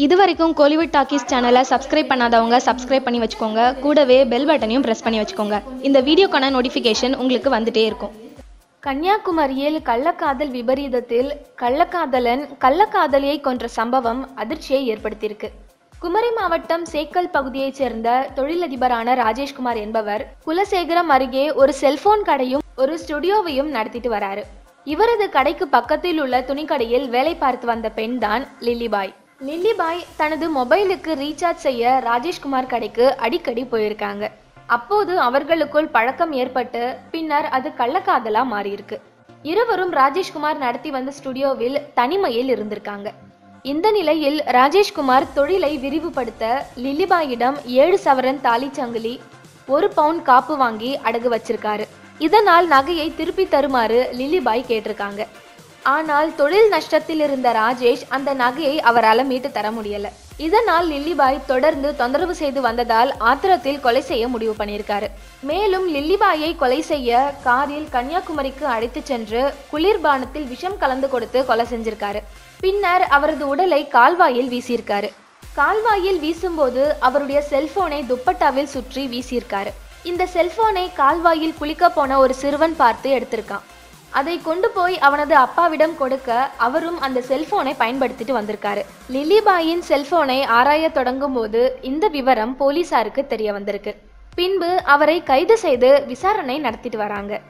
இது வரைக்கும் கோலிவுட் டாக்கீஸ் சேனலை சப்ஸ்கிரைப் பண்ணாதவங்க சப்ஸ்கிரைப் பண்ணி வச்சுக்கோங்க. கூடவே பெல் பட்டனையும் ப்ரெஸ் பண்ணி வச்சுக்கோங்க. இந்த வீடியோக்கான நோட்டிஃபிகேஷன் உங்களுக்கு வந்துட்டே இருக்கும். கன்னியாகுமரியில் கள்ளக்காதல் விபரீதத்தில் கள்ளக்காதலன் கள்ளக்காதலியை கொன்ற சம்பவம் அதிர்ச்சியை ஏற்படுத்தியிருக்கு. குமரி மாவட்டம் சேக்கல் பகுதியைச் சேர்ந்த தொழிலதிபரான ராஜேஷ்குமார் என்பவர் குலசேகரம் அருகே ஒரு செல்போன் கடையும் ஒரு ஸ்டுடியோவையும் நடத்திட்டு வராரு. இவரது கடைக்கு பக்கத்தில் உள்ள துணிக்கடையில் வேலை பார்த்து வந்த பெண்தான் லில்லிபாய். லில்லிபாய் தனது மொபைலுக்கு ரீசார்ஜ் செய்ய ராஜேஷ்குமார் கடைக்கு அடிக்கடி போயிருக்காங்க. அப்போது அவர்களுக்குள் பழக்கம் ஏற்பட்டு பின்னர் அது கள்ளக்காதலா மாறியிருக்கு. இருவரும் ராஜேஷ்குமார் நடத்தி வந்த ஸ்டுடியோவில் தனிமையில் இருந்திருக்காங்க. இந்த நிலையில் ராஜேஷ்குமார் தொழிலை விரிவுபடுத்த லில்லிபாயிடம் ஏழு சவரன் தாலி சங்கிலி ஒரு பவுண்ட் காப்பு வாங்கி அடகு வச்சிருக்காரு. இதனால் நகையை திருப்பி தருமாறு லில்லிபாய் கேட்டிருக்காங்க. ஆனால் தொழில் நஷ்டத்தில் இருந்த ராஜேஷ் அந்த நகையை அவரால் மீட்டு தர முடியல. இதனால் லில்லிபாய் தொடர்ந்து தொந்தரவு செய்து வந்ததால் ஆத்திரத்தில் கொலை செய்ய முடிவு பண்ணியிருக்காரு. மேலும் லில்லிபாயை கொலை செய்ய காரில் கன்னியாகுமரிக்கு அழைத்து சென்று குளிர்பானத்தில் விஷம் கலந்து கொடுத்து கொலை செஞ்சிருக்காரு. பின்னர் அவரது உடலை கால்வாயில் வீசியிருக்காரு. கால்வாயில் வீசும்போது அவருடைய செல்போனை துப்பட்டாவில் சுற்றி வீசியிருக்காரு. இந்த செல்போனை கால்வாயில் குளிக்க போன ஒரு சிறுவன் பார்த்து எடுத்திருக்கான். அதை கொண்டு போய் அவனது அப்பாவிடம் கொடுக்க அவரும் அந்த செல்போனை பயன்படுத்திட்டு வந்திருக்காரு. லிலிபாயின் செல்போனை ஆராய தொடங்கும் போது இந்த விவரம் போலீசாருக்கு தெரிய வந்திருக்கு. பின்பு அவரை கைது செய்து விசாரணை நடத்திட்டு வராங்க.